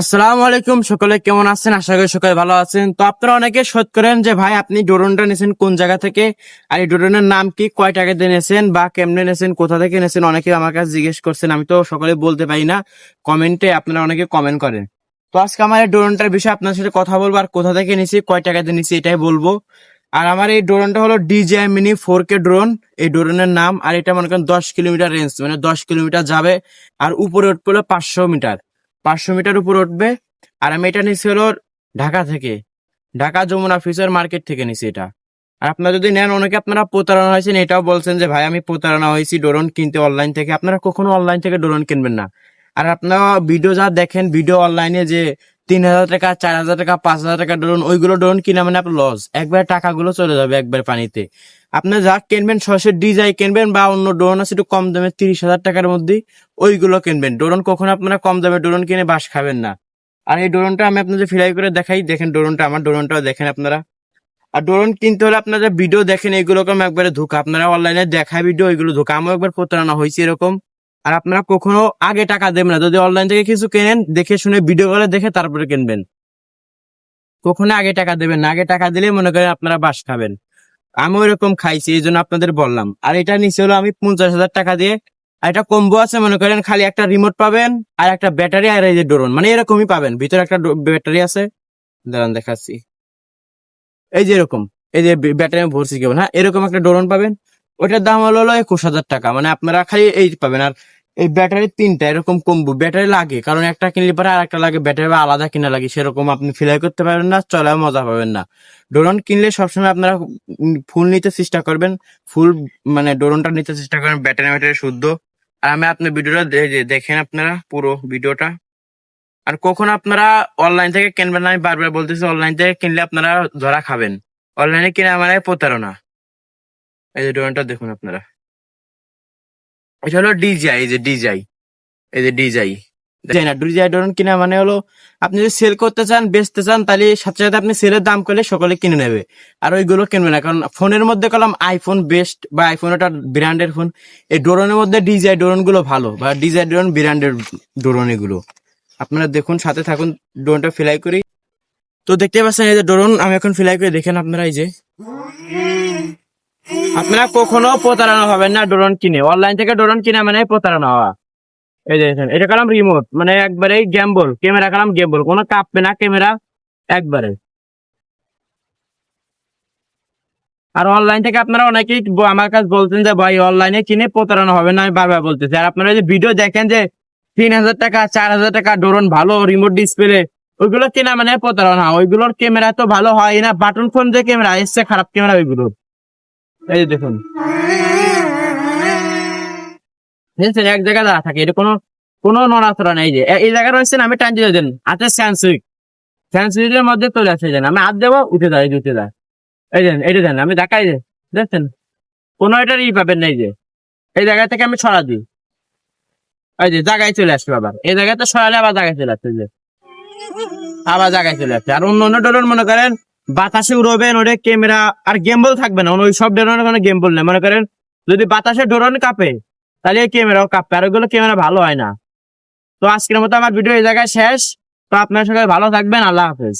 আসসালামু আলাইকুম, সকলে কেমন আছেন? আশা করি সকলে ভালো আছেন। তো আপনারা অনেকে শোধ করেন যে, ভাই, আপনি ড্রোনটা নিয়েছেন কোন জায়গা থেকে? আর এই ড্রোনের নাম কি? কয় টাকা দিয়ে নিয়েছেন? বা কেমনে নিয়েছেন? কোথা থেকে নিয়েছেন? অনেকে আমার কাছে জিজ্ঞেস করছেন, আমি তো সকলে বলতে পারি না। কমেন্টে আপনারা অনেকে কমেন্ট করেন। তো আজকে আমার এই ড্রোনটার বিষয়ে আপনার সাথে কথা বলব, আর কোথা থেকে নিয়েছি, কয় টাকা দিয়ে নিয়েছি এটাই বলব। আর আমার এই ড্রোনটা হলো DJI mini four K drone. এই ড্রোনের নাম, আর এটা মনে করেন দশ কিলোমিটার রেঞ্জ মানে দশ কিলোমিটার যাবে, আর উপরে উঠবে পাঁচশো মিটার। পাঁচশো মিটার উপর উঠবে। আর আমি এটা নিচ্ছি হলো ঢাকা থেকে। ঢাকা যমুনা ফিউচার মার্কেট থেকে নিছি এটা। আর আপনারা যদি নেন, অনেকে আপনারা প্রতারণা হয়েছেন, এটাও বলছেন যে, ভাই, আমি প্রতারণা হয়েছি, ডোরন কিনতে অনলাইন থেকে। আপনারা কখনো অনলাইন থেকে ডোরন কিনবেন না। আর আপনারা ভিডিও যা দেখেন, ভিডিও অনলাইনে যে তিন হাজার টাকা, চার হাজার টাকা, পাঁচ হাজার টাকা ড্রোন ওইগুলো ড্রোন কিনা মানে আপনার লস একবার টাকাগুলো চলে যাবে একবার পানিতে। আপনার যা কিনবেন, সরাসরি ডিজাই কিনবেন বা অন্য ড্রোন আছে একটু কম দামে তিরিশ হাজার টাকার মধ্যে ওইগুলো কিনবেন। ড্রোন কখনো আপনারা কম দামে ড্রোন কিনে বাস খাবেন না। আর এই ড্রোনটা আমি আপনাদের ফিলাই করে দেখাই। দেখেন ড্রোনটা আমার ড্রোনটাও দেখেন আপনারা। আর ড্রোন কিনতে হলে আপনারা ভিডিও দেখেন এগুলো কম একবারে ধোকা। আপনারা অনলাইনে দেখা ভিডিও এগুলো ধোকা। আমিও একবার প্রতারণা হয়েছে এরকম। আর আপনারা কখনো আগে টাকা দেবেন না। যদি অনলাইন থেকে কিছু কেনেন, দেখে শুনে ভিডিও করে দেখে তারপরে কিনবেন। কখনো আগে টাকা দেবেন না। আগে টাকা দিলে মনে করেন আপনারা বাস খাবেন। আমি ওইরকম খাইছি, এই জন্য আপনাদের বললাম। আর এটা নিচে হলো আমি পঞ্চাশ হাজার টাকা দিয়ে, আর এটা কম্বো আছে, মনে করেন খালি একটা রিমোট পাবেন আর একটা ব্যাটারি আর এই যে ড্রোন মানে এরকমই পাবেন। ভিতরে একটা ব্যাটারি আছে। দাঁড়ান দেখাচ্ছি। এই যে এরকম। এই যে ব্যাটারি আমি ভরছি কেবল। হ্যাঁ এরকম একটা ড্রোন পাবেন। ওটার দাম হলো হলো একুশ হাজার টাকা। মানে আপনারা খালি এই পাবেন। আর এই ব্যাটারি তিনটা এরকম কম্বো ব্যাটারি লাগে, কারণ একটা কিনলে পরে আর একটা লাগে ব্যাটারি বা আলাদা কিনা লাগে, সেরকম আপনি ফিলাই করতে পারবেন না চলে মজা পাবেন না। ড্রোন কিনলে সবসময় আপনারা ফুল নিতে চেষ্টা করবেন ফুল মানে ড্রোনটা নিতে চেষ্টা করবেন ব্যাটারি ব্যাটারি শুদ্ধ। আর আমি আপনার ভিডিওটা দেখেন আপনারা পুরো ভিডিওটা। আর কখন আপনারা অনলাইন থেকে কিনবেন আমি বারবার বলতেছি অনলাইন থেকে কিনলে আপনারা ধরা খাবেন। অনলাইনে কিনে মানে প্রতারণা। এই যে ড্রোনটা দেখুন আপনারা। এটা হলো ডিজাই এই যে ডিজাই এই যে ডিজাই ডিজাই না ড্রোন কিনা মানে হলো, আপনি যদি সেল করতে চান, বেচতে চান, তাহলে সাথে সাথে আপনি সেলের দাম করলে সকলে কিনে নেবে। আর ওইগুলো কিনবে না, কারণ ফোনের মধ্যে কলাম আইফোন বেস্ট বা আইফোন ওটা ব্র্যান্ডের ফোন এই ড্রোনের মধ্যে ডিজাই ড্রোনগুলো ভালো, বা ডিজাই ড্রোন ব্র্যান্ডের ড্রোন এগুলো। আপনারা দেখুন, সাথে থাকুন ড্রোনটা ফ্লাই করি। তো দেখতে পাচ্ছেন এই যে ড্রোন আমি এখন ফ্লাই করে দেখেন আপনারা এই যে। আপনারা কখনো প্রতারণা হবেন না ড্রোন কিনে। অনলাইন থেকে ড্রোন কিনে মানে প্রতারণা হওয়া। এই দেখেন, এটা কালাম রিমোট মানে একবারে গ্যাম্বল ক্যামেরা কালাম গ্যাম্বল কোনো কাঁপবে না ক্যামেরা একবারে। আর অনলাইন থেকে আপনারা অনেকেই আমার কাছে বলছেন যে, ভাই অনলাইনে কিনে প্রতারণা হবে না। আমি বারবার বলতেছি। আর আপনারা যে ভিডিও দেখেন যে, তিন হাজার টাকা, চার হাজার টাকা ড্রোন ভালো রিমোট ডিসপ্লে ওইগুলো কেনা মানে প্রতারণা। ওইগুলোর ক্যামেরা তো ভালো হয় না বাটন ফোন যে ক্যামেরা এসছে খারাপ ক্যামেরা ওইগুলো এই দেখুন। এক জায়গায় দাঁড়া থাকে, এটা কোনো কোনো নড়াচড়া নেই যে। এই জায়গায় রয়েছেন, আমি টান দিয়ে দেন। হাতে স্যান্সুইক স্যান্সুইকের মধ্যে চলে আসে যেন আমি হাত দেবো, উঠে যায় উঠে যায়। এই দেন এইটা দেন, আমি দেখাই যে, দেখছেন? কোনো এটার ই পাবেন না এই যে। এই জায়গা থেকে আমি ছড়া দিই। এই যে, জায়গায় চলে আসবে আবার। এই জায়গাতে সরালে আবার জায়গায় চলে আসছে যে। আবার জায়গায় চলে আসছে আর অন্য অন্য ড্রোন মনে করেন বাতাসে উড়বেন ওটা ক্যামেরা, আর গেম্বল থাকবে না, ওই সব ড্রোনের কোনো গেম্বল নেই মনে করেন, যদি বাতাসে ড্রোন কাঁপে, তাহলে ক্যামেরাও কাঁপে, আর ওইগুলো ক্যামেরা ভালো হয় না। তো আজকের মতো আমার ভিডিও এই জায়গায় শেষ। তো আপনার সঙ্গে ভালো থাকবেন, আল্লাহ হাফেজ।